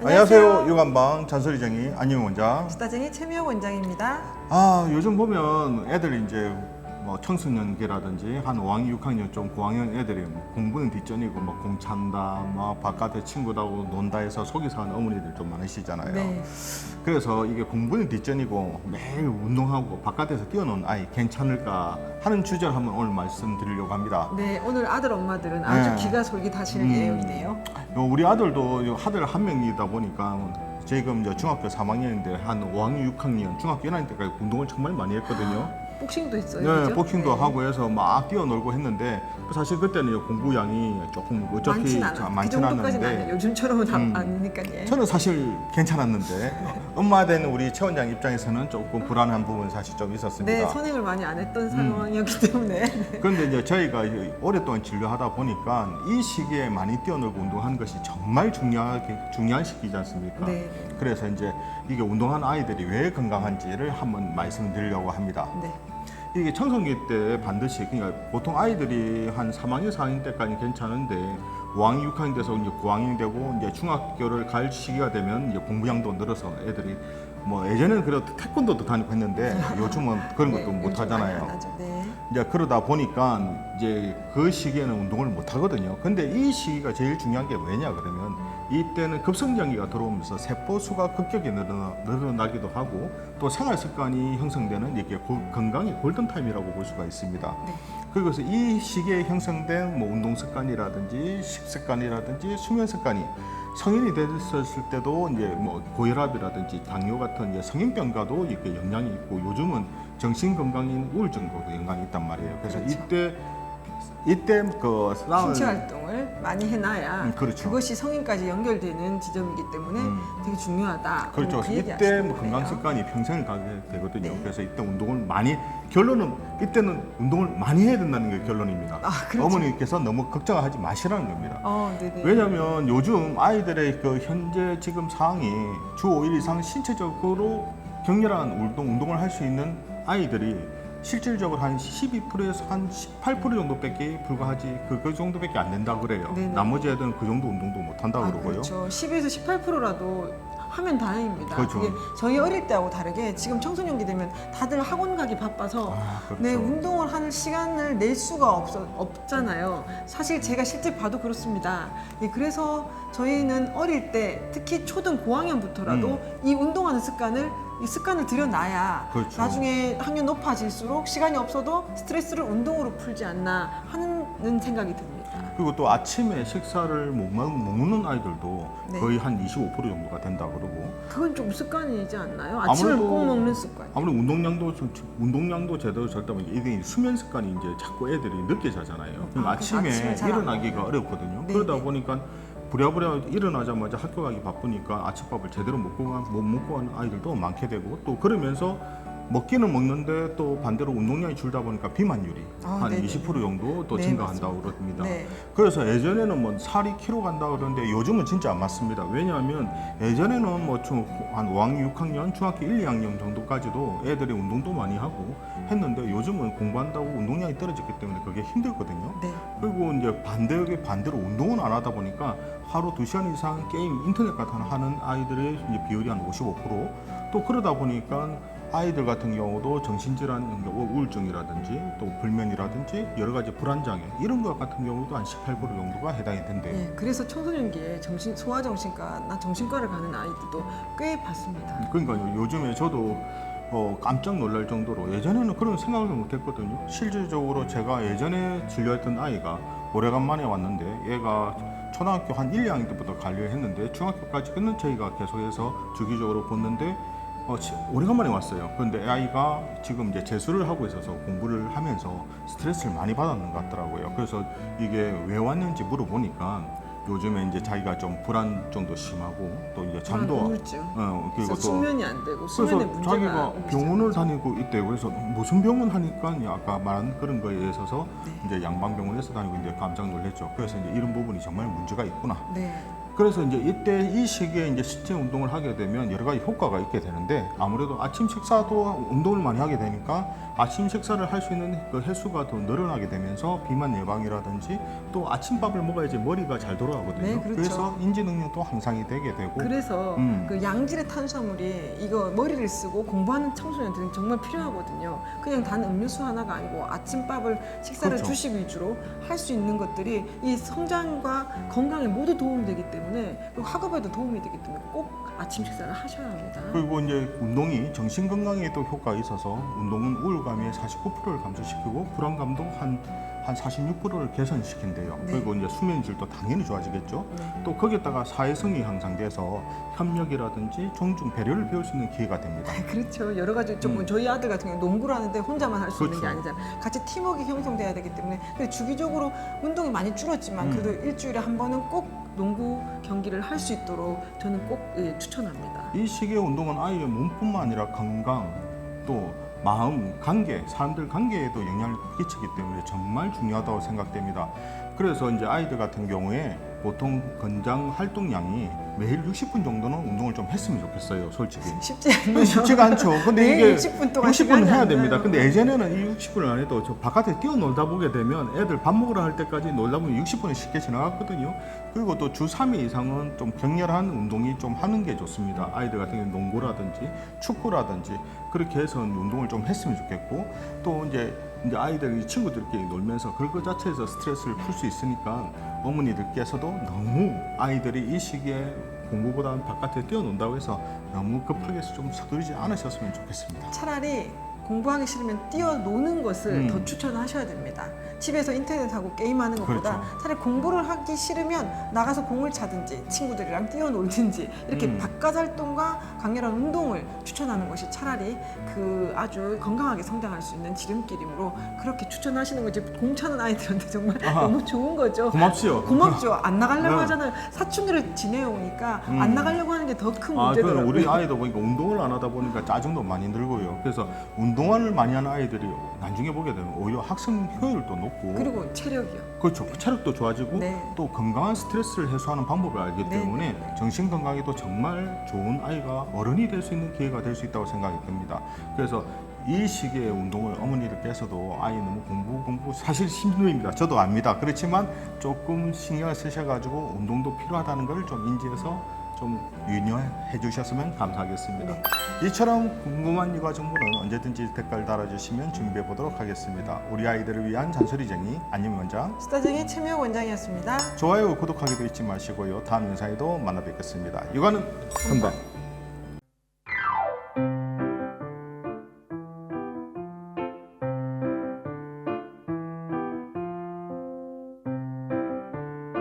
안녕하세요. 유관방 잔소리쟁이 안녕 원장. 스타쟁이 최미호 원장입니다. 아 요즘 보면 애들이 이제 뭐 청소년기라든지 한 5학년, 6학년 좀 고학년 애들이 뭐 공부는 뒷전이고 뭐 공찬다, 뭐 바깥에 친구들하고 논다 해서 속이 상하는 어머니들 좀 많으시잖아요. 네. 그래서 이게 공부는 뒷전이고 매일 운동하고 바깥에서 뛰어노는 아이 괜찮을까 하는 주제를 한번 오늘 말씀드리려고 합니다. 네, 오늘 아들 엄마들은 아주 네. 기가 솔깃하실 음. 내용이네요. 요 우리 아들도 요 아들 한 명이다 보니까 지금 이제 중학교 3학년인데 한 5학년, 6학년, 중학교 1학년 때까지 운동을 정말 많이 했거든요. 복싱도 있어요. 네, 그죠? 복싱도 네. 하고 해서 막 뛰어놀고 했는데 사실 그때는 공부량이 조금 어차피 많진 자- 않아. 그 많지는 정도까지는 않는데 아니에요. 요즘처럼은 다 음. 아니니까요. 저는 사실 괜찮았는데 엄마 된 우리 최 원장 입장에서는 조금 불안한 부분 사실 좀 있었습니다. 네, 선행을 많이 안 했던 음. 상황이었기 때문에 네. 그런데 이제 저희가 오랫동안 진료하다 보니까 이 시기에 많이 뛰어놀고 운동하는 것이 정말 중요하게 중요한 시기지 않습니까? 네. 그래서 이제 이게 운동하는 아이들이 왜 건강한지를 한번 말씀드리려고 합니다. 네. 이게 청소기 때 반드시 그러니까 보통 아이들이 한 3학년, 4학년 때까지 괜찮은데 5학년, 6학년 돼서 이제 9학년이 되고 이제 중학교를 갈 시기가 되면 이제 공부량도 늘어서 애들이 뭐 예전에는 그래도 태권도도 다니고 했는데 요즘은 그런 것도 네, 못 하잖아요. 네. 이제 그러다 보니까 이제 그 시기에는 운동을 못 하거든요. 근데 이 시기가 제일 중요한 게 왜냐 그러면 이때는 급성장기가 들어오면서 세포 수가 급격히 늘어나, 늘어나기도 하고 또 생활 습관이 형성되는 이게 골- 건강의 골든 타임이라고 볼 수가 있습니다. 네. 그래서 이 시기에 형성된 뭐 운동 습관이라든지 식 습관이라든지 수면 습관이 성인이 됐었을 때도 이제 뭐 고혈압이라든지 당뇨 같은 이제 성인병과도 이렇게 영향이 있고 요즘은 정신 건강인 우울증과도 영향이 있단 말이에요. 그래서 그렇죠. 이때 이때 그 싸울 신체 활동을 많이 해놔야 음, 그렇죠. 것이 성인까지 연결되는 지점이기 때문에 음. 되게 중요하다. 그렇죠. 그 이때 뭐 건강. 습관이 평생을 가게 되거든요. 네. 그래서 이때 운동을 많이 결론은 이때는 운동을 많이 해야 된다는 게 결론입니다. 아, 그렇죠. 어머니께서 너무 걱정하지 마시라는 겁니다. 어. 왜냐하면 요즘 아이들의 그 현재 지금 상황이 주 5일 이상 신체적으로 격렬한 운동, 운동을 할 수 있는 아이들이 실질적으로 한 12%에서 한 18% 정도밖에 불과하지 그, 그 정도밖에 안 된다 그래요. 네네. 나머지 애들은 그 정도 운동도 못 한다 아, 그러고요. 그렇죠. 10에서 18%라도 하면 다행입니다. 그렇죠. 게 저희 어릴 때하고 다르게 지금 청소년기 되면 다들 학원 가기 바빠서 아, 그렇죠. 네, 운동을 할 시간을 낼 수가 없, 없잖아요. 사실 제가 실제 봐도 그렇습니다. 예, 그래서 저희는 어릴 때 특히 초등 고학년부터라도 이 운동하는 습관을 이 습관을 들여놔야 음. 그렇죠. 나중에 학년 높아질수록 시간이 없어도 스트레스를 운동으로 풀지 않나 하는 생각이 듭니다. 그리고 또 아침에 식사를 못, 먹, 먹는 아이들도 네. 거의 한 25% 정도가 된다 그러고 그건 좀 습관이지 않나요? 아침을 아무래도- 꼭 먹는 습관. 아무래도 운동량도 좀- 운동량도 제대로 절다 보니까 이게 수면 습관이 이제 자꾸 애들이 늦게 자잖아요. 그럼 아, 아침에 그래서 잘안 일어나기가. 어렵거든요. 네, 그러다 네. 보니까 부랴부랴 일어나자마자 학교 가기 바쁘니까 아침밥을 제대로 먹고 가, 못 먹고 가는 아이들도 많게 되고 또 그러면서 먹기는 먹는데 또 반대로 운동량이 줄다 보니까 비만율이 아, 한 네네. 20% 정도 또 네, 증가한다고 맞습니다. 그럽니다. 네. 그래서 예전에는 뭐 살이 키로 간다 그러는데 요즘은 진짜 안 맞습니다. 왜냐하면 예전에는 뭐한 5학년, 6학년, 중학교 1, 2학년 정도까지도 애들이 운동도 많이 하고 했는데 요즘은 공부한다고 운동량이 떨어졌기 때문에 그게 힘들거든요. 네. 그리고 이제 반대에 반대로 운동을 안 하다 보니까 하루 2시간 이상 게임, 인터넷 같은 거 하는 아이들의 비율이 한 55%또 그러다 보니까 아이들 같은 경우도 정신질환, 그러니까 우울증이라든지 또 불면이라든지 여러 가지 불안장애 이런 것 같은 경우도 한 18% 정도가 해당이 된대요. 네, 그래서 청소년기에 정신 소아정신과나 정신과를 가는 아이들도 꽤 봤습니다. 그러니까 요즘에 저도 어, 깜짝 놀랄 정도로 예전에는 그런 생각을 못 했거든요. 실질적으로 제가 예전에 진료했던 아이가 오래간만에 왔는데 얘가 초등학교 한 1, 2학년 때부터 관리했는데 중학교까지는 저희가 계속해서 주기적으로 봤는데 어, 지- 오래간만에 왔어요. 그런데 아이가 지금 이제 재수를 하고 있어서 공부를 하면서 스트레스를 많이 받았는 것 같더라고요. 그래서 이게 왜 왔는지 물어보니까 요즘에 이제 자기가 좀 불안증도 심하고 또 이제 잠도 우울증. 어, 그리고 또 숙면이 안 되고 수면에 그래서 자기가 병원을. 다니고 있대요. 그래서 무슨 병원 하니까 아까 말한 그런 거에 있어서 네. 이제 양방병원에서 다니고 이제 깜짝 놀랐죠. 그래서 이제 이런 부분이 정말 문제가 있구나. 네. 그래서 이제 이때 이 시기에 이제 신체 운동을 하게 되면 여러 가지 효과가 있게 되는데 아무래도 아침 식사도 운동을 많이 하게 되니까 아침 식사를 할 수 있는 그 횟수가 더 늘어나게 되면서 비만 예방이라든지 또 아침밥을 먹어야지 머리가 잘 돌아가거든요. 네, 그렇죠. 래서 인지 능력도 향상이 되게 되고 그래서 음. 그 양질의 탄수화물이 이거 머리를 쓰고 공부하는 청소년들은 정말 필요하거든요. 그냥 단 음료수 하나가 아니고 아침밥을 식사를 그렇죠. 주식 위주로 할 수 있는 것들이 이 성장과 건강에 모두 도움이 되기 때문에 그리고 학업에도 도움이 되기 때문에 꼭 아침 식사를 하셔야 합니다. 그리고 이제 운동이 정신 건강에도 효과가 있어서 운동은 우울감의 49%를 감소시키고 불안감도 한 한 46%를 개선시킨대요. 네. 그리고 이제 수면 질도 당연히 좋아지겠죠. 네. 또 거기에다가 사회성이 향상돼서 협력이라든지 존중, 배려를 배울 수 있는 기회가 됩니다. 그렇죠. 여러 가지 좀 음. 저희 아들 같은 경우 농구를 하는데 혼자만 할 수 있는 게 그렇죠. 아니잖아요. 같이 팀워크 형성돼야 되기 때문에 근데 주기적으로 운동이 많이 줄었지만 음. 그래도 일주일에 한 번은 꼭 농구 경기를 할 수 있도록 저는 꼭 예, 추천합니다. 이 시기의 운동은 아이의 몸뿐만 아니라 건강, 또 마음, 관계, 사람들 관계에도 영향을 끼치기 때문에 정말 중요하다고 생각됩니다. 그래서 이제 아이들 같은 경우에 보통 건장 활동량이 매일 60분 정도는 운동을 좀 했으면 좋겠어요, 솔직히. 쉽지 않네요. 근데 쉽지가 않죠. 근데 이게 60분 동안 60분은 시간이 해야 안 됩니다. 근데 예전에는 이 60분을 안 해도 저 바깥에 뛰어놀다 보게 되면 애들 밥 먹으러 할 때까지 놀다 보면 60분이 쉽게 지나갔거든요. 그리고 또 주 3회 이상은 좀 격렬한 운동이 좀 하는 게 좋습니다. 아이들 같은 경우 농구라든지 축구라든지 그렇게 해서 운동을 좀 했으면 좋겠고 또 이제 이제 아이들이 친구들끼리 놀면서 그거 자체에서 스트레스를 풀 수 있으니까 어머니들께서도 너무 아이들이 이 시기에 공부보다는 바깥에 뛰어논다고 해서 너무 급하게 좀 서두르지 않으셨으면 좋겠습니다. 차라리 공부하기 싫으면 뛰어노는 것을 음. 더 추천하셔야 됩니다. 집에서 인터넷하고 게임하는 것보다 그렇죠. 차라리 공부를 하기 싫으면 나가서 공을 차든지 친구들이랑 뛰어놀든지 이렇게 음. 바깥 활동과 강렬한 운동을 추천하는 것이 차라리 그 아주 건강하게 성장할 수 있는 지름길이므로 그렇게 추천하시는 거지 공차는 아이들한테 정말 아하. 너무 좋은 거죠. 고맙지요. 고맙죠. 안 나가려고 네. 하잖아요. 사춘기를 지내오니까 음. 안 나가려고 하는 게 더큰 아, 그 문제더라고요. 우리 아이도 보니까 운동을 안 하다 보니까 짜증도 많이 늘고요. 그래서 운 동을 많이 하는 아이들이 나중에 보게 되면 오히려 학습 효율도 높고 그리고 체력이요. 그렇죠. 체력도 좋아지고 네. 또 건강한 스트레스를 해소하는 방법을 알기 네, 때문에 네, 네. 정신 건강에도 정말 좋은 아이가 어른이 될 수 있는 기회가 될 수 있다고 생각이 듭니다. 그래서 이 시기에 운동을 어머니들께서도 아이 너무 공부 공부 사실 힘듭니다. 저도 압니다. 그렇지만 조금 신경을 쓰셔가지고 운동도 필요하다는 걸 좀 인지해서 좀 유념해 주셨으면 감사하겠습니다. 네. 이처럼 궁금한 육아 정보는 언제든지 댓글 달아주시면 준비해 보도록 하겠습니다. 우리 아이들을 위한 잔소리쟁이 안녕 원장. 스타쟁이 최미호 원장이었습니다. 좋아요, 구독하기도 잊지 마시고요. 다음 영상에도 만나 뵙겠습니다. 육아는 금방.